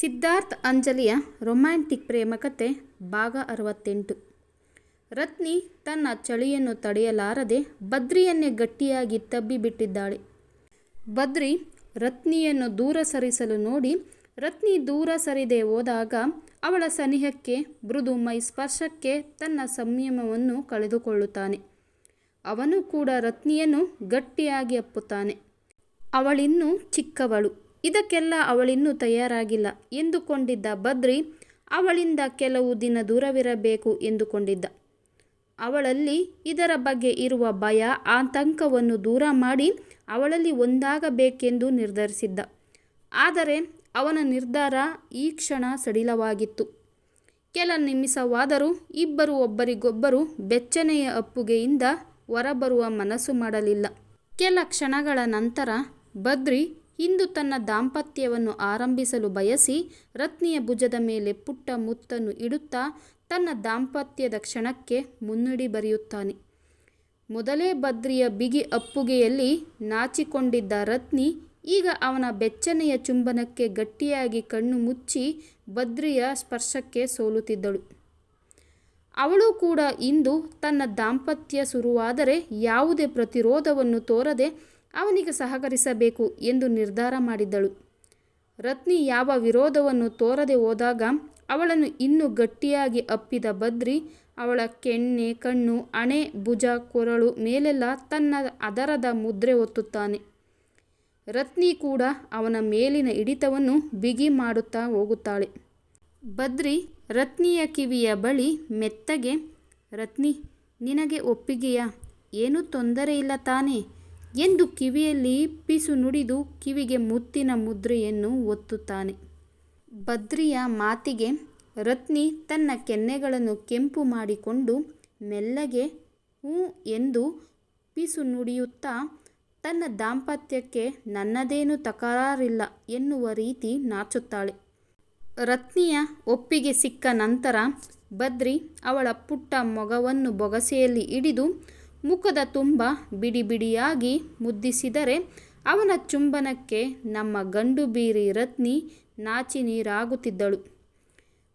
Siddharth ಅಂಜಲಿಯ romantic ಪ್ರೇಮಕತೆ ಭಾಗ ಅರವತ್ತೆಂಟು. ರತ್ನಿ ತನ್ನ ಚಳಿಯನ್ನು ತಡೆಯಲಾರದೆ ಬದ್ರಿಯನ್ನೇ ಗಟ್ಟಿಯಾಗಿ ತಬ್ಬಿಬಿಟ್ಟಿದ್ದಾಳೆ ಬದ್ರಿ ರತ್ನಿಯನ್ನು ದೂರ ಸರಿಸಲು ನೋಡಿ ರತ್ನಿ ದೂರ ಸರಿದೇ ಹೋದಾಗ ಅವಳ ಸನಿಹಕ್ಕೆ, ಮೃದು ಮೈ ಸ್ಪರ್ಶಕ್ಕೆ ತನ್ನ ಸಂಯಮವನ್ನು ಕಳೆದುಕೊಳ್ಳುತ್ತಾನೆ. ಅವನು ಕೂಡ ರತ್ನಿಯನ್ನು ಗಟ್ಟಿಯಾಗಿ ಅಪ್ಪುತ್ತಾನೆ. ಅವಳಿನ್ನೂ ಚಿಕ್ಕವಳು. ಇದಕ್ಕೆಲ್ಲ ಅವಳಿನ್ನೂ ತಯಾರಾಗಿಲ್ಲ. ಎಂದುಕೊಂಡಿದ್ದ ಬದ್ರಿ ಅವಳಿಂದ ಕೆಲವು ದಿನ ದೂರವಿರಬೇಕು ಎಂದುಕೊಂಡಿದ್ದ. ಅವಳಲ್ಲಿ ಇದರ ಬಗ್ಗೆ ಇರುವ ಭಯ, ಆತಂಕವನ್ನು ದೂರ ಮಾಡಿ ಅವಳಲ್ಲಿ ಒಂದಾಗಬೇಕೆಂದು ನಿರ್ಧರಿಸಿದ್ದ. ಆದರೆ ಅವನ ನಿರ್ಧಾರ ಈ ಕ್ಷಣ ಸಡಿಲವಾಗಿತ್ತು. ಕೆಲ ನಿಮಿಷವಾದರೂ ಇಬ್ಬರು ಒಬ್ಬರಿಗೊಬ್ಬರು ಬೆಚ್ಚನೆಯ ಅಪ್ಪುಗೆಯಿಂದ ಹೊರಬರುವ ಮನಸ್ಸು ಮಾಡಲಿಲ್ಲ. ಕೆಲ ಕ್ಷಣಗಳ ನಂತರ ಬದ್ರಿ ಇಂದು ತನ್ನ ದಾಂಪತ್ಯವನ್ನು ಆರಂಭಿಸಲು ಬಯಸಿ ರತ್ನಿಯ ಭುಜದ ಮೇಲೆ ಪುಟ್ಟ ಮುತ್ತನ್ನು ಇಡುತ್ತಾ ತನ್ನ ದಾಂಪತ್ಯದ ಕ್ಷಣಕ್ಕೆ ಮುನ್ನುಡಿ ಬರೆಯುತ್ತಾನೆ. ಮೊದಲೇ ಬದ್ರಿಯ ಬಿಗಿ ಅಪ್ಪುಗೆಯಲ್ಲಿ ನಾಚಿಕೊಂಡಿದ್ದ ರತ್ನಿ ಈಗ ಅವನ ಬೆಚ್ಚನೆಯ ಚುಂಬನಕ್ಕೆ ಗಟ್ಟಿಯಾಗಿ ಕಣ್ಣು ಮುಚ್ಚಿ ಬದ್ರಿಯ ಸ್ಪರ್ಶಕ್ಕೆ ಸೋಲುತ್ತಿದ್ದಳು. ಅವಳು ಕೂಡ ಇಂದು ತನ್ನ ದಾಂಪತ್ಯ ಶುರುವಾದರೆ ಯಾವುದೇ ಪ್ರತಿರೋಧವನ್ನು ತೋರದೆ ಅವನಿಗೆ ಸಹಕರಿಸಬೇಕು ಎಂದು ನಿರ್ಧಾರ ಮಾಡಿದ್ದಳು. ರತ್ನಿ ಯಾವ ವಿರೋಧವನ್ನು ತೋರದೆ ಹೋದಾಗ ಅವಳನ್ನು ಇನ್ನೂ ಗಟ್ಟಿಯಾಗಿ ಅಪ್ಪಿದ ಬದ್ರಿ ಅವಳ ಕೆನ್ನೆ ಕಣ್ಣು ಅಣೆ ಭುಜ, ಕೊರಳು ಮೇಲೆಲ್ಲ ತನ್ನ ಅದರದ ಮುದ್ರೆ ಒತ್ತುತ್ತಾನೆ. ರತ್ನಿ ಕೂಡ ಅವನ ಮೇಲಿನ ಹಿಡಿತವನ್ನು ಬಿಗಿ ಮಾಡುತ್ತಾ ಹೋಗುತ್ತಾಳೆ. ಬದ್ರಿ ರತ್ನಿಯ ಕಿವಿಯ ಬಳಿ ಮೆತ್ತಗೆ, ರತ್ನಿ, ನಿನಗೆ ಒಪ್ಪಿಗೆಯಾ? ಏನೂ ತೊಂದರೆ ಇಲ್ಲ ತಾನೇ? ಎಂದು ಕಿವಿಯಲ್ಲಿ ಪಿಸು ನುಡಿದು ಕಿವಿಗೆ ಮುತ್ತಿನ ಮುದ್ರೆಯನ್ನು ಒತ್ತುತ್ತಾನೆ. ಬದ್ರಿಯ ಮಾತಿಗೆ ರತ್ನಿ ತನ್ನ ಕೆನ್ನೆಗಳನ್ನು ಕೆಂಪು ಮಾಡಿಕೊಂಡು ಮೆಲ್ಲಗೆ ಹ್ಞೂ ಎಂದು ಪಿಸು ನುಡಿಯುತ್ತಾ, ತನ್ನ ದಾಂಪತ್ಯಕ್ಕೆ ನನ್ನದೇನು ತಕರಾರಿಲ್ಲ ಎನ್ನುವ ರೀತಿ ನಾಚುತ್ತಾಳೆ. ರತ್ನಿಯ ಒಪ್ಪಿಗೆ ಸಿಕ್ಕ ನಂತರ ಬದ್ರಿ ಅವಳ ಪುಟ್ಟ ಮೊಗವನ್ನು ಬೊಗಸೆಯಲ್ಲಿ ಹಿಡಿದು ಮುಖದ ತುಂಬ ಬಿಡಿ ಬಿಡಿಯಾಗಿ ಮುದ್ದಿಸಿದರೆ ಅವನ ಚುಂಬನಕ್ಕೆ ನಮ್ಮ ಗಂಡು ಬೀರಿ ರತ್ನಿ ನಾಚಿ ನೀರಾಗುತ್ತಿದ್ದಳು.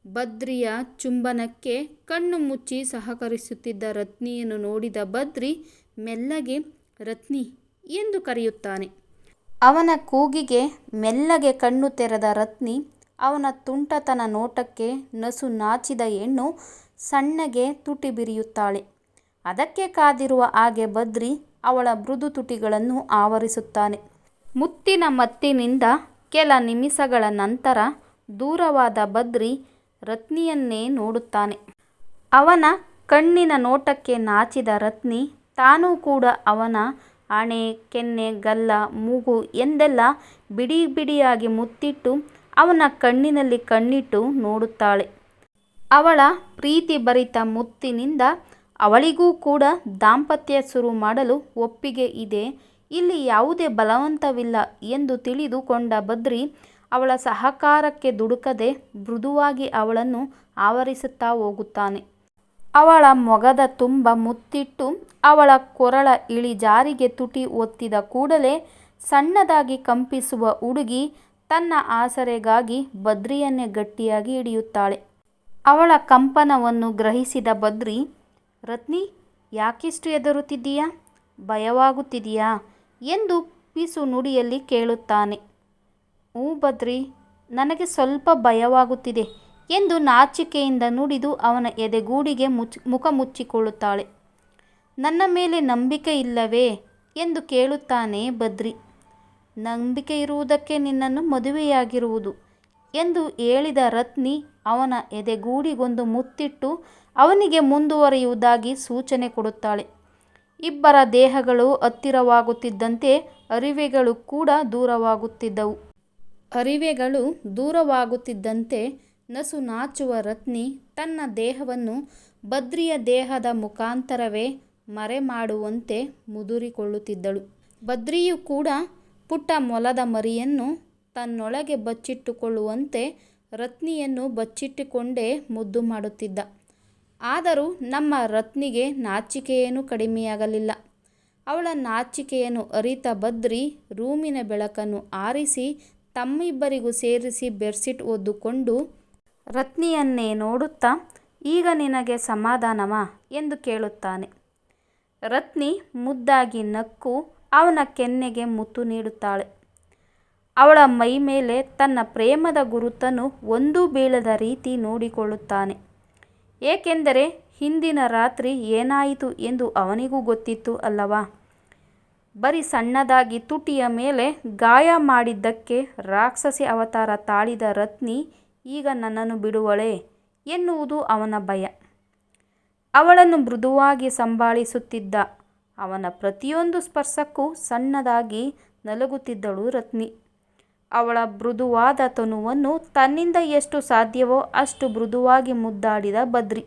ಬದ್ರಿಯ ಚುಂಬನಕ್ಕೆ ಕಣ್ಣು ಮುಚ್ಚಿ ಸಹಕರಿಸುತ್ತಿದ್ದ ರತ್ನಿಯನ್ನು ನೋಡಿದ ಬದ್ರಿ ಮೆಲ್ಲಗೆ, ರತ್ನಿ, ಎಂದು ಕರೆಯುತ್ತಾನೆ. ಅವನ ಕೂಗಿಗೆ ಮೆಲ್ಲಗೆ ಕಣ್ಣು ತೆರೆದ ರತ್ನಿ ಅವನ ತುಂಟತನ ನೋಟಕ್ಕೆ ನಸು ನಾಚಿದ ಹೆಣ್ಣು ಸಣ್ಣಗೆ ತುಟಿ ಬಿರಿಯುತ್ತಾಳೆ. ಅದಕ್ಕೆ ಕಾದಿರುವ ಹಾಗೆ ಬದ್ರಿ ಅವಳ ಮೃದು ತುಟಿಗಳನ್ನು ಆವರಿಸುತ್ತಾನೆ. ಮುತ್ತಿನ ಮತ್ತಿನಿಂದ ಕೆಲ ನಿಮಿಷಗಳ ನಂತರ ದೂರವಾದ ಬದ್ರಿ ರತ್ನಿಯನ್ನೇ ನೋಡುತ್ತಾನೆ. ಅವನ ಕಣ್ಣಿನ ನೋಟಕ್ಕೆ ನಾಚಿದ ರತ್ನಿ ತಾನೂ ಕೂಡ ಅವನ ಹಣೆ ಕೆನ್ನೆ, ಗಲ್ಲ, ಮೂಗು ಎಂದೆಲ್ಲ ಬಿಡಿ ಬಿಡಿಯಾಗಿ ಮುತ್ತಿಟ್ಟು ಅವನ ಕಣ್ಣಿನಲ್ಲಿ ಕಣ್ಣಿಟ್ಟು ನೋಡುತ್ತಾಳೆ. ಅವಳ ಪ್ರೀತಿ ಭರಿತ ಮುತ್ತಿನಿಂದ ಅವಳಿಗೂ ಕೂಡ ದಾಂಪತ್ಯ ಶುರು ಮಾಡಲು ಒಪ್ಪಿಗೆ ಇದೆ. ಇಲ್ಲಿ ಯಾವುದೇ ಬಲವಂತವಿಲ್ಲ ಎಂದು ತಿಳಿದುಕೊಂಡ ಬದ್ರಿ ಅವಳ ಸಹಕಾರಕ್ಕೆ ದುಡುಕದೆ ಮೃದುವಾಗಿ ಅವಳನ್ನು ಆವರಿಸುತ್ತಾ ಹೋಗುತ್ತಾನೆ. ಅವಳ ಮೊಗದ ತುಂಬ ಮುತ್ತಿಟ್ಟು ಅವಳ ಕೊರಳ ಇಳಿಜಾರಿಗೆ ತುಟಿ ಒತ್ತಿದ ಕೂಡಲೇ ಸಣ್ಣದಾಗಿ ಕಂಪಿಸುವ ಹುಡುಗಿ ತನ್ನ ಆಸರೆಗಾಗಿ ಬದ್ರಿಯನ್ನೇ ಗಟ್ಟಿಯಾಗಿ ಹಿಡಿಯುತ್ತಾಳೆ. ಅವಳ ಕಂಪನವನ್ನು ಗ್ರಹಿಸಿದ ಬದ್ರಿ ರತ್ನಿ, ಯಾಕಿಷ್ಟು ಹೆದರುತ್ತಿದ್ದೀಯಾ? ಭಯವಾಗುತ್ತಿದೆಯಾ ಎಂದು ಪಿಸು ನುಡಿಯಲ್ಲಿ ಕೇಳುತ್ತಾನೆ. ಹ್ಞೂ ಬದ್ರಿ ನನಗೆ ಸ್ವಲ್ಪ ಭಯವಾಗುತ್ತಿದೆ ಎಂದು ನಾಚಿಕೆಯಿಂದ ನುಡಿದು ಅವನ ಎದೆಗೂಡಿಗೆ ಮುಚ್, ಮುಖ ಮುಚ್ಚಿಕೊಳ್ಳುತ್ತಾಳೆ. ನನ್ನ ಮೇಲೆ ನಂಬಿಕೆ ಇಲ್ಲವೇ? ಎಂದು ಕೇಳುತ್ತಾನೆ ಬದ್ರಿ ನಂಬಿಕೆ ಇರುವುದಕ್ಕೆ ನಿನ್ನನ್ನು ಮದುವೆಯಾಗಿರುವುದು ಎಂದು ಹೇಳಿದ ರತ್ನಿ ಅವನ ಎದೆಗೂಡಿಗೊಂದು ಮುತ್ತಿಟ್ಟು ಅವನಿಗೆ ಮುಂದುವರಿಯುವುದಾಗಿ ಸೂಚನೆ ಕೊಡುತ್ತಾಳೆ. ಇಬ್ಬರ ದೇಹಗಳು ಹತ್ತಿರವಾಗುತ್ತಿದ್ದಂತೆ ಅರಿವೆಗಳು ಕೂಡ ದೂರವಾಗುತ್ತಿದ್ದವು. ಅರಿವೆಗಳು ದೂರವಾಗುತ್ತಿದ್ದಂತೆ ನಸು ನಾಚುವ ರತ್ನಿ ತನ್ನ ದೇಹವನ್ನು ಬದ್ರಿಯ ದೇಹದ ಮುಖಾಂತರವೇ ಮರೆ ಮಾಡುವಂತೆ ಮುದುರಿಕೊಳ್ಳುತ್ತಿದ್ದಳು. ಬದ್ರಿಯು ಕೂಡ ಪುಟ್ಟ ಮೊಲದ ಮರಿಯನ್ನು ತನ್ನೊಳಗೆ ಬಚ್ಚಿಟ್ಟುಕೊಳ್ಳುವಂತೆ ರತ್ನಿಯನ್ನು ಬಚ್ಚಿಟ್ಟುಕೊಂಡೇ ಮುದ್ದು ಮಾಡುತ್ತಿದ್ದ. ಆದರೂ ನಮ್ಮ ರತ್ನಿಗೆ ನಾಚಿಕೆಯೇನೂ ಕಡಿಮೆಯಾಗಲಿಲ್ಲ. ಅವಳ ನಾಚಿಕೆಯನ್ನು ಅರಿತ ಬದ್ರಿ ರೂಮಿನ ಬೆಳಕನ್ನು ಆರಿಸಿ ತಮ್ಮಿಬ್ಬರಿಗೂ ಸೇರಿಸಿ ಬೆಡ್ಶೀಟ್ ಒದ್ದುಕೊಂಡು, ರತ್ನಿಯನ್ನೇ ನೋಡುತ್ತಾ? ಈಗ ನಿನಗೆ ಸಮಾಧಾನವಾ? ಎಂದು ಕೇಳುತ್ತಾನೆ. ರತ್ನಿ ಮುದ್ದಾಗಿ ನಕ್ಕು ಅವನ ಕೆನ್ನೆಗೆ ಮುತ್ತು ನೀಡುತ್ತಾಳೆ. ಅವಳ ಮೈ ಮೇಲೆ ತನ್ನ ಪ್ರೇಮದ ಗುರುತನ್ನು ಒಂದೂ ಬೀಳದ ರೀತಿ ನೋಡಿಕೊಳ್ಳುತ್ತಾನೆ. ಏಕೆಂದರೆ ಹಿಂದಿನ ರಾತ್ರಿ ಏನಾಯಿತು ಎಂದು ಅವನಿಗೂ ಗೊತ್ತಿತ್ತು ಅಲ್ಲವಾ? ಬರೀ ಸಣ್ಣದಾಗಿ ತುಟಿಯ ಮೇಲೆ ಗಾಯ ಮಾಡಿದ್ದಕ್ಕೆ ರಾಕ್ಷಸಿ ಅವತಾರ ತಾಳಿದ ರತ್ನಿ ಈಗ ನನ್ನನ್ನು ಬಿಡುವಳೆ ಎನ್ನುವುದು ಅವನ ಭಯ. ಅವಳನ್ನು ಮೃದುವಾಗಿ ಸಂಭಾಳಿಸುತ್ತಿದ್ದ ಅವನ ಪ್ರತಿಯೊಂದು ಸ್ಪರ್ಶಕ್ಕೂ ಸಣ್ಣದಾಗಿ ನಲಗುತ್ತಿದ್ದಳು ರತ್ನಿ. ಅವಳ ಮೃದುವಾದ ತನುವನ್ನು ತನ್ನಿಂದ ಎಷ್ಟು ಸಾಧ್ಯವೋ ಅಷ್ಟು ಮೃದುವಾಗಿ ಮುದ್ದಾಡಿದ ಬದ್ರಿ.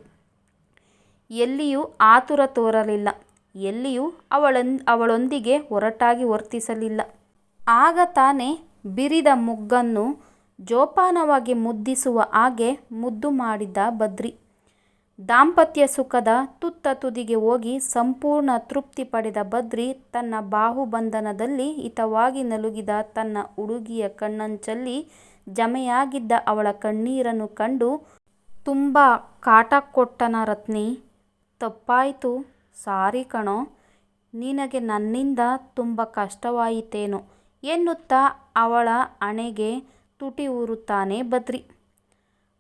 ಎಲ್ಲಿಯೂ ಆತುರ ತೋರಲಿಲ್ಲ. ಎಲ್ಲಿಯೂ ಅವಳನ್, ಅವಳೊಂದಿಗೆ ಒರಟಾಗಿ ವರ್ತಿಸಲಿಲ್ಲ. ಆಗ ತಾನೇ ಬಿರಿದ ಮುಗ್ಗನ್ನು ಜೋಪಾನವಾಗಿ ಮುದ್ದಿಸುವ ಹಾಗೆ ಮುದ್ದು ಮಾಡಿದ್ದ ಬದ್ರಿ. ದಾಂಪತ್ಯ ಸುಖದ ತುತ್ತ ತುದಿಗೆ ಹೋಗಿ ಸಂಪೂರ್ಣ ತೃಪ್ತಿ ಪಡೆದ ಬದ್ರಿ ತನ್ನ ಬಾಹುಬಂಧನದಲ್ಲಿ ಹಿತವಾಗಿ ನಲುಗಿದ ತನ್ನ ಹುಡುಗಿಯ ಕಣ್ಣಂಚಲ್ಲಿ ಜಮೆಯಾಗಿದ್ದ ಅವಳ ಕಣ್ಣೀರನ್ನು ಕಂಡು, ತುಂಬ ಕಾಟ ಕೊಟ್ಟನ ರತ್ನಿ, ತಪ್ಪಾಯಿತು, ಸಾರಿ ಕಣೋ, ನಿನಗೆ ನನ್ನಿಂದ ತುಂಬ ಕಷ್ಟವಾಯಿತೇನೋ ಎನ್ನುತ್ತಾ ಅವಳ ಹಣೆಗೆ ತುಟಿ ಊರುತ್ತಾನೆ ಬದ್ರಿ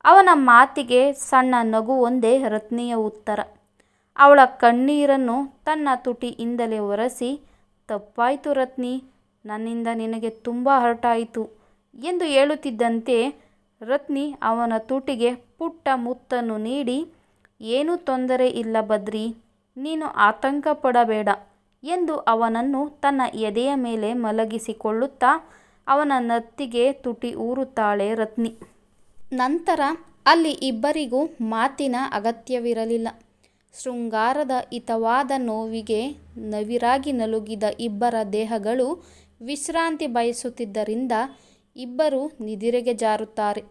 ಅವನ ಮಾತಿಗೆ ಸಣ್ಣ ನಗುವೊಂದೇ ರತ್ನಿಯ ಉತ್ತರ. ಅವಳ ಕಣ್ಣೀರನ್ನು ತನ್ನ ತುಟಿಯಿಂದಲೇ ಒರೆಸಿ, ತಪ್ಪಾಯಿತು ರತ್ನಿ, ನನ್ನಿಂದ ನಿನಗೆ ತುಂಬ ಹರಟಾಯಿತು ಎಂದು ಹೇಳುತ್ತಿದ್ದಂತೆ ರತ್ನಿ ಅವನ ತುಟಿಗೆ ಪುಟ್ಟ ಮುತ್ತನ್ನು ನೀಡಿ, ಏನೂ ತೊಂದರೆ ಇಲ್ಲ ಬದ್ರಿ ನೀನು ಆತಂಕ ಪಡಬೇಡ ಎಂದು ಅವನನ್ನು ತನ್ನ ಎದೆಯ ಮೇಲೆ ಮಲಗಿಸಿಕೊಳ್ಳುತ್ತಾ ಅವನ ನತ್ತಿಗೆ ತುಟಿ ಊರುತ್ತಾಳೆ ರತ್ನಿ. ನಂತರ ಅಲ್ಲಿ ಇಬ್ಬರಿಗೂ ಮಾತಿನ ಅಗತ್ಯವಿರಲಿಲ್ಲ. ಶೃಂಗಾರದ ಹಿತವಾದ ನೋವಿಗೆ ನವಿರಾಗಿ ನಲುಗಿದ ಇಬ್ಬರ ದೇಹಗಳು ವಿಶ್ರಾಂತಿ ಬಯಸುತ್ತಿದ್ದರಿಂದ ಇಬ್ಬರು ನಿದಿರೆಗೆ ಜಾರುತ್ತಾರೆ.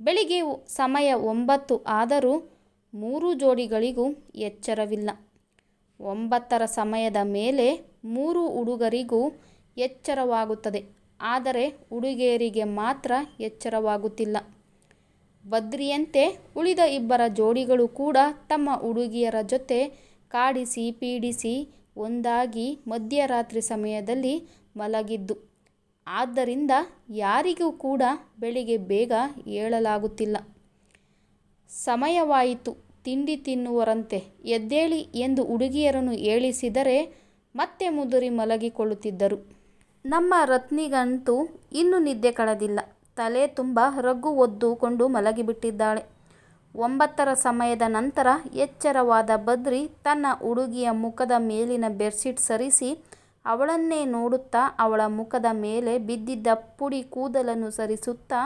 ಬೆಳಿಗ್ಗೆ ಸಮಯ ಒಂಬತ್ತು ಆದರೂ ಮೂರು ಜೋಡಿಗಳಿಗೂ ಎಚ್ಚರವಿಲ್ಲ. ಒಂಬತ್ತರ ಸಮಯದ ಮೇಲೆ ಮೂರು ಹುಡುಗರಿಗೂ ಎಚ್ಚರವಾಗುತ್ತದೆ. ಆದರೆ ಹುಡುಗಿಯರಿಗೆ ಮಾತ್ರ ಎಚ್ಚರವಾಗುತ್ತಿಲ್ಲ. ಬದ್ರಿಯಂತೆ ಉಳಿದ ಇಬ್ಬರ ಜೋಡಿಗಳು ಕೂಡ ತಮ್ಮ ಹುಡುಗಿಯರ ಜೊತೆ ಕಾಡಿಸಿ ಪೀಡಿಸಿ ಒಂದಾಗಿ ಮಧ್ಯರಾತ್ರಿ ಸಮಯದಲ್ಲಿ ಮಲಗಿದ್ದು, ಆದ್ದರಿಂದ ಯಾರಿಗೂ ಕೂಡ ಬೆಳಿಗ್ಗೆ ಬೇಗ ಏಳಲಾಗುತ್ತಿಲ್ಲ. ಸಮಯವಾಯಿತು, ತಿಂಡಿ ತಿನ್ನುವರಂತೆ ಎದ್ದೇಳಿ ಎಂದು ಹುಡುಗಿಯರನ್ನು ಏಳಿಸಿದರೆ ಮತ್ತೆ ಮುದುರಿ ಮಲಗಿಕೊಳ್ಳುತ್ತಿದ್ದರು. ನಮ್ಮ ರತ್ನಿಗಂತೂ ಇನ್ನೂ ನಿದ್ದೆ ಕಳೆದಿಲ್ಲ. ತಲೆ ತುಂಬ ರಗ್ಗು ಒದ್ದುಕೊಂಡು ಮಲಗಿಬಿಟ್ಟಿದ್ದಾಳೆ. ಒಂಬತ್ತರ ಸಮಯದ ನಂತರ ಎಚ್ಚರವಾದ ಬದ್ರಿ ತನ್ನ ಹುಡುಗಿಯ ಮುಖದ ಮೇಲಿನ ಬೆಡ್ಶೀಟ್ ಸರಿಸಿ ಅವಳನ್ನೇ ನೋಡುತ್ತಾ ಅವಳ ಮುಖದ ಮೇಲೆ ಬಿದ್ದಿದ್ದ ಪುಡಿ ಕೂದಲನ್ನು ಸರಿಸುತ್ತಾ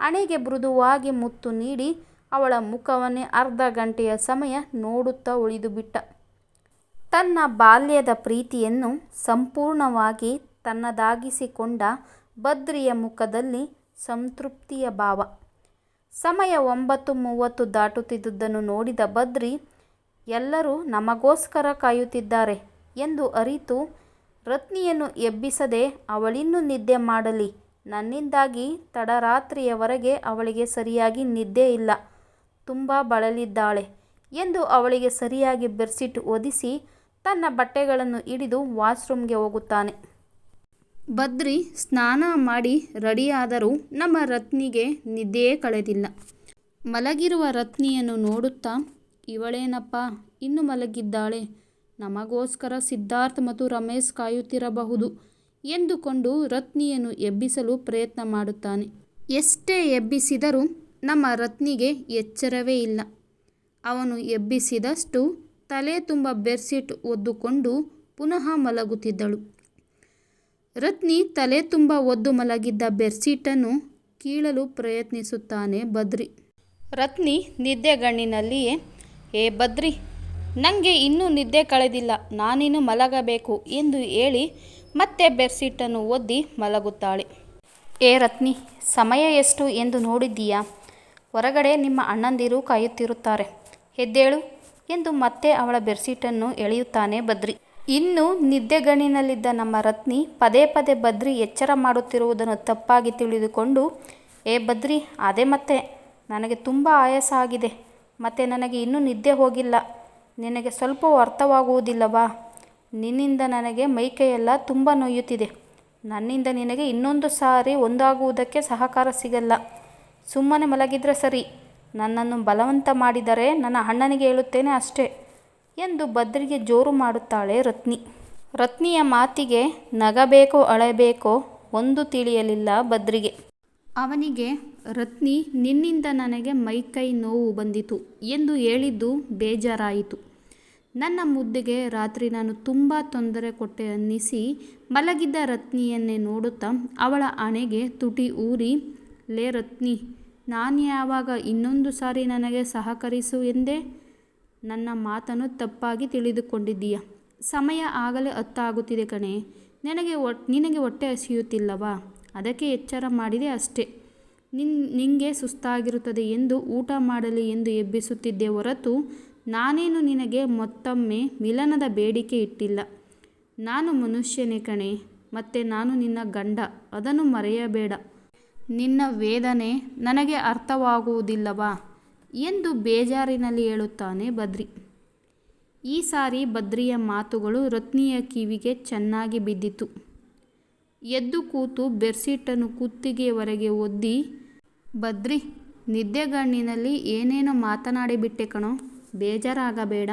ಹಣೆಗೆ ಮೃದುವಾಗಿ ಮುತ್ತು ನೀಡಿ ಅವಳ ಮುಖವನ್ನೇ ಅರ್ಧ ಗಂಟೆಯ ಸಮಯ ನೋಡುತ್ತಾ ಉಳಿದುಬಿಟ್ಟ. ತನ್ನ ಬಾಲ್ಯದ ಪ್ರೀತಿಯನ್ನು ಸಂಪೂರ್ಣವಾಗಿ ತನ್ನದಾಗಿಸಿಕೊಂಡ ಬದ್ರಿಯ ಮುಖದಲ್ಲಿ ಸಂತೃಪ್ತಿಯ ಭಾವ. ಸಮಯ ಒಂಬತ್ತು ಮೂವತ್ತು ದಾಟುತ್ತಿದ್ದುದನ್ನು ನೋಡಿದ ಬದ್ರಿ ಎಲ್ಲರೂ ನಮಗೋಸ್ಕರ ಕಾಯುತ್ತಿದ್ದಾರೆ ಎಂದು ಅರಿತು, ರತ್ನಿಯನ್ನು ಎಬ್ಬಿಸದೆ ಅವಳಿನ್ನೂ ನಿದ್ದೆ ಮಾಡಲಿ, ನನ್ನಿಂದಾಗಿ ತಡರಾತ್ರಿಯವರೆಗೆ ಅವಳಿಗೆ ಸರಿಯಾಗಿ ನಿದ್ದೆ ಇಲ್ಲ, ತುಂಬ ಬಳಲಿದ್ದಾಳೆ ಎಂದು ಅವಳಿಗೆ ಸರಿಯಾಗಿ ಬೆರ್ಸಿಟ್ಟು ಒದಿಸಿ ತನ್ನ ಬಟ್ಟೆಗಳನ್ನು ಹಿಡಿದು ವಾಶ್ರೂಮ್ಗೆ ಹೋಗುತ್ತಾನೆ. ಬದ್ರಿ ಸ್ನಾನ ಮಾಡಿ ರೆಡಿಯಾದರೂ ನಮ್ಮ ರತ್ನಿಗೆ ನಿದ್ದೆಯೇ ಕಳೆದಿಲ್ಲ. ಮಲಗಿರುವ ರತ್ನಿಯನ್ನು ನೋಡುತ್ತಾ, ಇವಳೇನಪ್ಪ, ಇನ್ನು ಮಲಗಿದ್ದಾಳೆ. ನಮಗೋಸ್ಕರ ಸಿದ್ಧಾರ್ಥ್ ಮತ್ತು ರಮೇಶ್ ಕಾಯುತ್ತಿರಬಹುದು ಎಂದುಕೊಂಡು ರತ್ನಿಯನ್ನು ಎಬ್ಬಿಸಲು ಪ್ರಯತ್ನ ಮಾಡುತ್ತಾನೆ. ಎಷ್ಟೇ ಎಬ್ಬಿಸಿದರೂ ನಮ್ಮ ರತ್ನಿಗೆ ಎಚ್ಚರವೇ ಇಲ್ಲ. ಅವನು ಎಬ್ಬಿಸಿದಷ್ಟು ತಲೆ ತುಂಬ ಬೆಡ್ಶೀಟ್ ಒದ್ದುಕೊಂಡು ಪುನಃ ಮಲಗುತ್ತಿದ್ದಳು. ರತ್ನಿ ತಲೆ ತುಂಬ ಒದ್ದು ಮಲಗಿದ್ದ ಬೆಡ್ಶೀಟನ್ನು ಕೀಳಲು ಪ್ರಯತ್ನಿಸುತ್ತಾನೆ ಬದ್ರಿ. ರತ್ನಿ ನಿದ್ದೆಗಣ್ಣಿನಲ್ಲಿಯೇ ಏ ಬದ್ರಿ ನನಗೆ ಇನ್ನೂ ನಿದ್ದೆ ಕಳೆದಿಲ್ಲ, ನಾನಿನ್ನು ಮಲಗಬೇಕು ಎಂದು ಹೇಳಿ ಮತ್ತೆ ಬೆಡ್ಶೀಟನ್ನು ಒದ್ದಿ ಮಲಗುತ್ತಾಳೆ. ಏ ರತ್ನಿ, ಸಮಯ ಎಷ್ಟು ಎಂದು ನೋಡಿದ್ದೀಯಾ? ಹೊರಗಡೆ ನಿಮ್ಮ ಅಣ್ಣಂದಿರು ಕಾಯುತ್ತಿರುತ್ತಾರೆ. ಎದ್ದೇಳು ಎಂದು ಮತ್ತೆ ಅವಳ ಬೆಡ್ಶೀಟನ್ನು ಎಳೆಯುತ್ತಾನೆ ಬದ್ರಿ. ಇನ್ನು ನಿದ್ದೆಗಣ್ಣಿನಲ್ಲಿದ್ದ ನಮ್ಮ ರತ್ನಿ ಪದೇ ಪದೇ ಬದ್ರಿ ಎಚ್ಚರ ಮಾಡುತ್ತಿರುವುದನ್ನು ತಪ್ಪಾಗಿ ತಿಳಿದುಕೊಂಡು, ಏ ಬದ್ರಿ, ಅದೇ ಮತ್ತೆ. ನನಗೆ ತುಂಬ ಆಯಾಸ ಆಗಿದೆ. ಮತ್ತು ನನಗೆ ಇನ್ನೂ ನಿದ್ದೆ ಹೋಗಿಲ್ಲ. ನಿನಗೆ ಸ್ವಲ್ಪ ಅರ್ಥವಾಗುವುದಿಲ್ಲವಾ? ನಿನ್ನಿಂದ ನನಗೆ ಮೈಕೈಯೆಲ್ಲ ತುಂಬ ನೋಯುತ್ತಿದೆ. ನನ್ನಿಂದ ನಿನಗೆ ಇನ್ನೊಂದು ಸಾರಿ ಒಂದಾಗುವುದಕ್ಕೆ ಸಹಕಾರ ಸಿಗಲ್ಲ. ಸುಮ್ಮನೆ ಮಲಗಿದರೆ ಸರಿ. ನನ್ನನ್ನು ಬಲವಂತ ಮಾಡಿದರೆ ನನ್ನ ಅಣ್ಣನಿಗೆ ಹೇಳುತ್ತೇನೆ ಅಷ್ಟೇ. ಎಂದು ಬದ್ರಿಗೆ ಜೋರು ಮಾಡುತ್ತಾಳೆ ರತ್ನಿ. ರತ್ನಿಯ ಮಾತಿಗೆ ನಗಬೇಕೋ ಅಳಬೇಕೋ ಒಂದು ತಿಳಿಯಲಿಲ್ಲ ಬದ್ರಿಗೆ ಅವನಿಗೆ, ರತ್ನಿ, ನಿನ್ನಿಂದ ನನಗೆ ಮೈಕೈ ನೋವು ಬಂದಿತು ಎಂದು ಹೇಳಿದ್ದು ಬೇಜಾರಾಯಿತು. ನನ್ನ ಮುದ್ದೆಗೆ ರಾತ್ರಿ ನಾನು ತುಂಬ ತೊಂದರೆ ಕೊಟ್ಟೆ ಅನ್ನಿಸಿ ಮಲಗಿದ್ದ ರತ್ನಿಯನ್ನೇ ನೋಡುತ್ತಾ ಅವಳ ಹಣೆಗೆ ತುಟಿ ಊರಿ, ಲೇ ರತ್ನಿ, ನಾನು ಯಾವಾಗ ಇನ್ನೊಂದು ಸಾರಿ ನನಗೆ ಸಹಕರಿಸು ಎಂದೇ. ನನ್ನ ಮಾತನ್ನು ತಪ್ಪಾಗಿ ತಿಳಿದುಕೊಂಡಿದ್ದೀಯ? ಸಮಯ ಆಗಲೇ ಹತ್ತಾಗುತ್ತಿದೆ ಕಣೆ. ನನಗೆ ಒಟ್ ನಿನಗೆ ಹೊಟ್ಟೆ ಹಸಿಯುತ್ತಿಲ್ಲವಾ? ಅದಕ್ಕೆ ಎಚ್ಚರ ಮಾಡಿದೆ ಅಷ್ಟೇ. ನಿನ್, ನಿಂಗೆ ಸುಸ್ತಾಗಿರುತ್ತದೆ ಎಂದು ಊಟ ಮಾಡಲಿ ಎಂದು ಎಬ್ಬಿಸುತ್ತಿದ್ದೆ ಹೊರತು ನಾನೇನು ನಿನಗೆ ಮತ್ತೊಮ್ಮೆ ಮಿಲನದ ಬೇಡಿಕೆ ಇಟ್ಟಿಲ್ಲ. ನಾನು ಮನುಷ್ಯನೇ ಕಣೆ, ಮತ್ತು ನಾನು ನಿನ್ನ ಗಂಡ, ಅದನ್ನು ಮರೆಯಬೇಡ. ನಿನ್ನ ವೇದನೆ ನನಗೆ ಅರ್ಥವಾಗುವುದಿಲ್ಲವಾ? ಎಂದು ಬೇಜಾರಿನಲ್ಲಿ ಹೇಳುತ್ತಾನೆ ಬದ್ರಿ. ಈ ಸಾರಿ ಬದ್ರಿಯ ಮಾತುಗಳು ರತ್ನಿಯ ಕಿವಿಗೆ ಚೆನ್ನಾಗಿ ಬಿದ್ದಿತು. ಎದ್ದು ಕೂತು ಬೆರ್ಸಿಟ್ಟನ್ನು ಕುತ್ತಿಗೆಯವರೆಗೆ ಒದ್ದಿ, ಬದ್ರಿ ನಿದ್ದೆಗಣ್ಣಿನಲ್ಲಿ ಏನೇನೋ ಮಾತನಾಡಿಬಿಟ್ಟೆ ಕಣೋ, ಬೇಜಾರಾಗಬೇಡ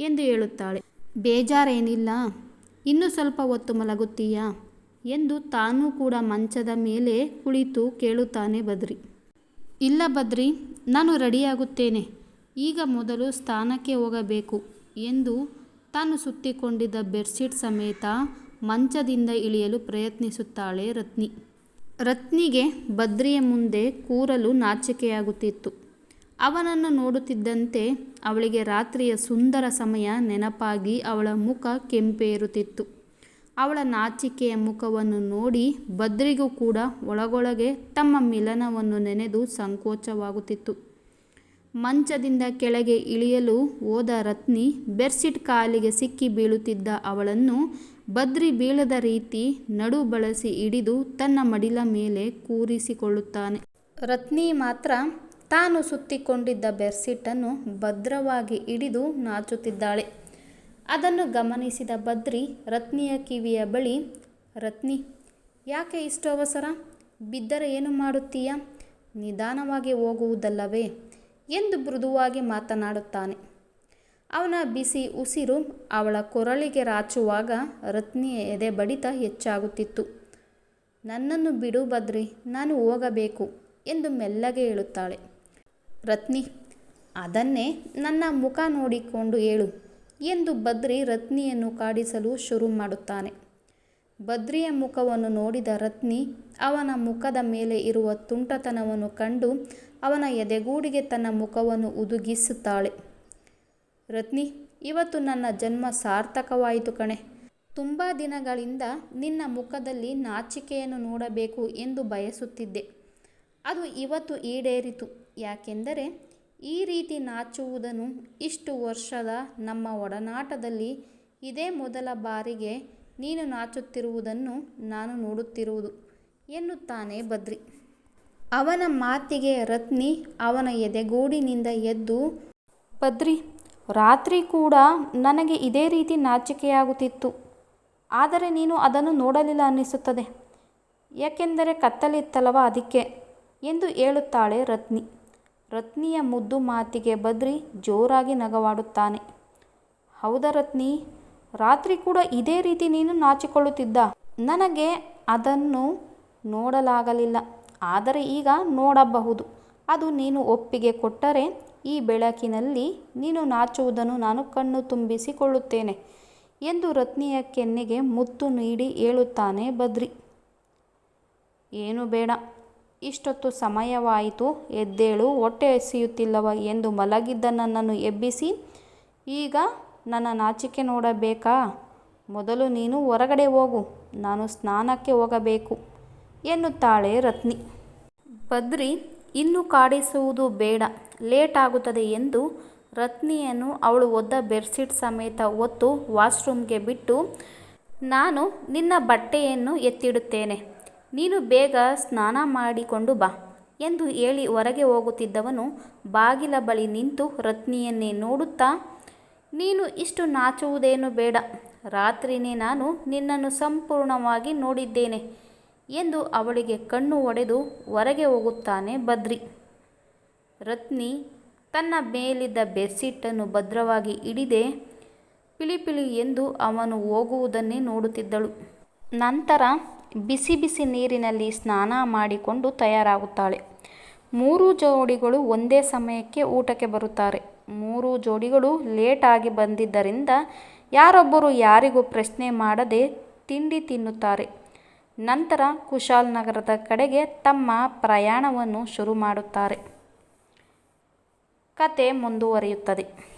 ಎಂದು ಹೇಳುತ್ತಾಳೆ. ಬೇಜಾರೇನಿಲ್ಲ, ಇನ್ನೂ ಸ್ವಲ್ಪ ಹೊತ್ತು ಮಲಗುತ್ತೀಯಾ? ಎಂದು ತಾನೂ ಕೂಡ ಮಂಚದ ಮೇಲೆ ಕುಳಿತು ಕೇಳುತ್ತಾನೆ ಬದ್ರಿ. ಇಲ್ಲ ಬದ್ರಿ ನಾನು ರೆಡಿಯಾಗುತ್ತೇನೆ. ಈಗ ಮೊದಲು ಸ್ಥಾನಕ್ಕೆ ಹೋಗಬೇಕು ಎಂದು ತಾನು ಸುತ್ತಿಕೊಂಡಿದ್ದ ಬೆಡ್ಶೀಟ್ ಸಮೇತ ಮಂಚದಿಂದ ಇಳಿಯಲು ಪ್ರಯತ್ನಿಸುತ್ತಾಳೆ ರತ್ನಿ. ರತ್ನಿಗೆ ಬದ್ರಿಯ ಮುಂದೆ ಕೂರಲು ನಾಚಿಕೆಯಾಗುತ್ತಿತ್ತು. ಅವನನ್ನು ನೋಡುತ್ತಿದ್ದಂತೆ ಅವಳಿಗೆ ರಾತ್ರಿಯ ಸುಂದರ ಸಮಯ ನೆನಪಾಗಿ ಅವಳ ಮುಖ ಕೆಂಪೇರುತ್ತಿತ್ತು. ಅವಳ ನಾಚಿಕೆಯ ಮುಖವನ್ನು ನೋಡಿ ಬದ್ರಿಗೂ ಕೂಡ ಒಳಗೊಳಗೆ ತಮ್ಮ ಮಿಲನವನ್ನು ನೆನೆದು ಸಂಕೋಚವಾಗುತ್ತಿತ್ತು. ಮಂಚದಿಂದ ಕೆಳಗೆ ಇಳಿಯಲು ಹೋದ ರತ್ನಿ ಬೆರ್ಸಿಟ್ ಕಾಲಿಗೆ ಸಿಕ್ಕಿ ಬೀಳುತ್ತಿದ್ದ ಅವಳನ್ನು ಬದ್ರಿ ಬೀಳದ ರೀತಿ ನಡು ಬಳಸಿ ಹಿಡಿದು ತನ್ನ ಮಡಿಲ ಮೇಲೆ ಕೂರಿಸಿಕೊಳ್ಳುತ್ತಾನೆ. ರತ್ನಿ ಮಾತ್ರ ತಾನು ಸುತ್ತಿಕೊಂಡಿದ್ದ ಬೆರ್ಸಿಟ್ಟನ್ನು ಭದ್ರವಾಗಿ ಹಿಡಿದು ನಾಚುತ್ತಿದ್ದಾಳೆ. ಅದನ್ನು ಗಮನಿಸಿದ ಬದ್ರಿ ರತ್ನಿಯ ಕಿವಿಯ ಬಳಿ, ರತ್ನಿ, ಯಾಕೆ ಇಷ್ಟು ಅವಸರ? ಬಿದ್ದರೆ ಏನು ಮಾಡುತ್ತೀಯ? ನಿಧಾನವಾಗಿ ಹೋಗುವುದಲ್ಲವೇ? ಎಂದು ಮೃದುವಾಗಿ ಮಾತನಾಡುತ್ತಾನೆ. ಅವನ ಬಿಸಿ ಉಸಿರು ಅವಳ ಕೊರಳಿಗೆ ರಾಚುವಾಗ ರತ್ನಿಯ ಎದೆ ಬಡಿತ ಹೆಚ್ಚಾಗುತ್ತಿತ್ತು. ನನ್ನನ್ನು ಬಿಡು ಬದ್ರಿ, ನಾನು ಹೋಗಬೇಕು ಎಂದು ಮೆಲ್ಲಗೆ ಹೇಳುತ್ತಾಳೆ. ರತ್ನಿ, ಅದನ್ನೇ ನನ್ನ ಮುಖ ನೋಡಿಕೊಂಡು ಹೇಳು. ಎಂದು ಬದ್ರಿ ರತ್ನಿಯನ್ನು ಕಾಡಿಸಲು ಶುರು ಮಾಡುತ್ತಾನೆ. ಬದ್ರಿಯ ಮುಖವನ್ನು ನೋಡಿದ ರತ್ನಿ ಅವನ ಮುಖದ ಮೇಲೆ ಇರುವ ತುಂಟತನವನ್ನು ಕಂಡು ಅವನ ಎದೆಗೂಡಿಗೆ ತನ್ನ ಮುಖವನ್ನು ಉದುಗಿಸುತ್ತಾಳೆ. ರತ್ನಿ, ಇವತ್ತು ನನ್ನ ಜನ್ಮ ಸಾರ್ಥಕವಾಯಿತು ಕಣೆ. ತುಂಬ ದಿನಗಳಿಂದ ನಿನ್ನ ಮುಖದಲ್ಲಿ ನಾಚಿಕೆಯನ್ನು ನೋಡಬೇಕು ಎಂದು ಬಯಸುತ್ತಿದ್ದೆ. ಅದು ಇವತ್ತು ಈಡೇರಿತು. ಯಾಕೆಂದರೆ ಈ ರೀತಿ ನಾಚುವುದನ್ನು ಇಷ್ಟು ವರ್ಷದ ನಮ್ಮ ಒಡನಾಟದಲ್ಲಿ ಇದೇ ಮೊದಲ ಬಾರಿಗೆ ನೀನು ನಾಚುತ್ತಿರುವುದನ್ನು ನಾನು ನೋಡುತ್ತಿರುವುದು ಎನ್ನುತ್ತಾನೆ ಬದ್ರಿ. ಅವನ ಮಾತಿಗೆ ರತ್ನಿ ಅವನ ಎದೆಗೂಡಿನಿಂದ ಎದ್ದು, ಬದ್ರಿ, ರಾತ್ರಿ ಕೂಡ ನನಗೆ ಇದೇ ರೀತಿ ನಾಚಿಕೆಯಾಗುತ್ತಿತ್ತು. ಆದರೆ ನೀನು ಅದನ್ನು ನೋಡಲಿಲ್ಲ ಅನ್ನಿಸುತ್ತದೆ. ಏಕೆಂದರೆ ಕತ್ತಲಿತ್ತಲವ ಅದಕ್ಕೆ ಎಂದು ಹೇಳುತ್ತಾಳೆ ರತ್ನಿ. ರತ್ನಿಯ ಮುದ್ದು ಮಾತಿಗೆ ಬದ್ರಿ ಜೋರಾಗಿ ನಗವಾಡುತ್ತಾನೆ. ಹೌದಾ ರತ್ನಿ, ರಾತ್ರಿ ಕೂಡ ಇದೇ ರೀತಿ ನೀನು ನಾಚಿಕೊಳ್ಳುತ್ತಿದ್ದ? ನನಗೆ ಅದನ್ನು ನೋಡಲಾಗಲಿಲ್ಲ. ಆದರೆ ಈಗ ನೋಡಬಹುದು. ಅದು ನೀನು ಒಪ್ಪಿಗೆ ಕೊಟ್ಟರೆ ಈ ಬೆಳಕಿನಲ್ಲಿ ನೀನು ನಾಚುವುದನ್ನು ನಾನು ಕಣ್ಣು ತುಂಬಿಸಿಕೊಳ್ಳುತ್ತೇನೆ ಎಂದು ರತ್ನಿಯ ಕೆನ್ನೆಗೆ ಮುತ್ತು ನೀಡಿ ಹೇಳುತ್ತಾನೆ ಬದ್ರಿ. ಏನು ಬೇಡ. ಇಷ್ಟೊತ್ತು ಸಮಯವಾಯಿತು. ಎದ್ದೇಳು, ಹೊಟ್ಟೆ ಎಸೆಯುತ್ತಿಲ್ಲವ ಎಂದು ಮಲಗಿದ್ದ ನನ್ನನ್ನು ಎಬ್ಬಿಸಿ, ಈಗ ನನ್ನ ನಾಚಿಕೆ ನೋಡಬೇಕಾ? ಮೊದಲು ನೀನು ಹೊರಗಡೆ ಹೋಗು, ನಾನು ಸ್ನಾನಕ್ಕೆ ಹೋಗಬೇಕು, ಎನ್ನುತ್ತಾಳೆ ರತ್ನಿ. ಬದ್ರಿ ಇನ್ನು ಕಾಡಿಸುವುದು ಬೇಡ, ಲೇಟ್ ಆಗುತ್ತದೆ ಎಂದು ರತ್ನಿಯನ್ನು ಅವಳು ಒದ್ದ ಬೆಡ್ಶೀಟ್ ಸಮೇತ ಹೊತ್ತು ವಾಶ್ರೂಮ್ಗೆ ಬಿಟ್ಟು, ನಾನು ನಿನ್ನ ಬಟ್ಟೆಯನ್ನು ಎತ್ತಿಡುತ್ತೇನೆ. ನೀನು ಬೇಗ ಸ್ನಾನ ಮಾಡಿಕೊಂಡು ಬಾ ಎಂದು ಹೇಳಿ ಹೊರಗೆ ಹೋಗುತ್ತಿದ್ದವನು ಬಾಗಿಲ ಬಳಿ ನಿಂತು ರತ್ನಿಯನ್ನೇ ನೋಡುತ್ತಾ, ನೀನು ಇಷ್ಟು ನಾಚುವುದೇನು ಬೇಡ, ರಾತ್ರಿನೇ ನಾನು ನಿನ್ನನ್ನು ಸಂಪೂರ್ಣವಾಗಿ ನೋಡಿದ್ದೇನೆ ಎಂದು ಅವಳಿಗೆ ಕಣ್ಣು ಒಡೆದು ಹೊರಗೆ ಹೋಗುತ್ತಾನೆ ಬದ್ರಿ ರತ್ನಿ ತನ್ನ ಮೇಲಿದ್ದ ಬೆಡ್ಶೀಟನ್ನು ಭದ್ರವಾಗಿ ಹಿಡಿದೆ, ಪಿಳಿಪಿಳಿ ಎಂದು ಅವನು ಹೋಗುವುದನ್ನೇ ನೋಡುತ್ತಿದ್ದಳು. ನಂತರ ಬಿಸಿ ಬಿಸಿ ನೀರಿನಲ್ಲಿ ಸ್ನಾನ ಮಾಡಿಕೊಂಡು ತಯಾರಾಗುತ್ತಾಳೆ. ಮೂರು ಜೋಡಿಗಳು ಒಂದೇ ಸಮಯಕ್ಕೆ ಊಟಕ್ಕೆ ಬರುತ್ತಾರೆ. ಮೂರು ಜೋಡಿಗಳು ಲೇಟಾಗಿ ಬಂದಿದ್ದರಿಂದ ಯಾರೊಬ್ಬರು ಯಾರಿಗೂ ಪ್ರಶ್ನೆ ಮಾಡದೆ ತಿಂಡಿ ತಿನ್ನುತ್ತಾರೆ. ನಂತರ ಕುಶಾಲ್ ನಗರದ ಕಡೆಗೆ ತಮ್ಮ ಪ್ರಯಾಣವನ್ನು ಶುರು ಮಾಡುತ್ತಾರೆ. ಕತೆ ಮುಂದುವರಿಯುತ್ತದೆ.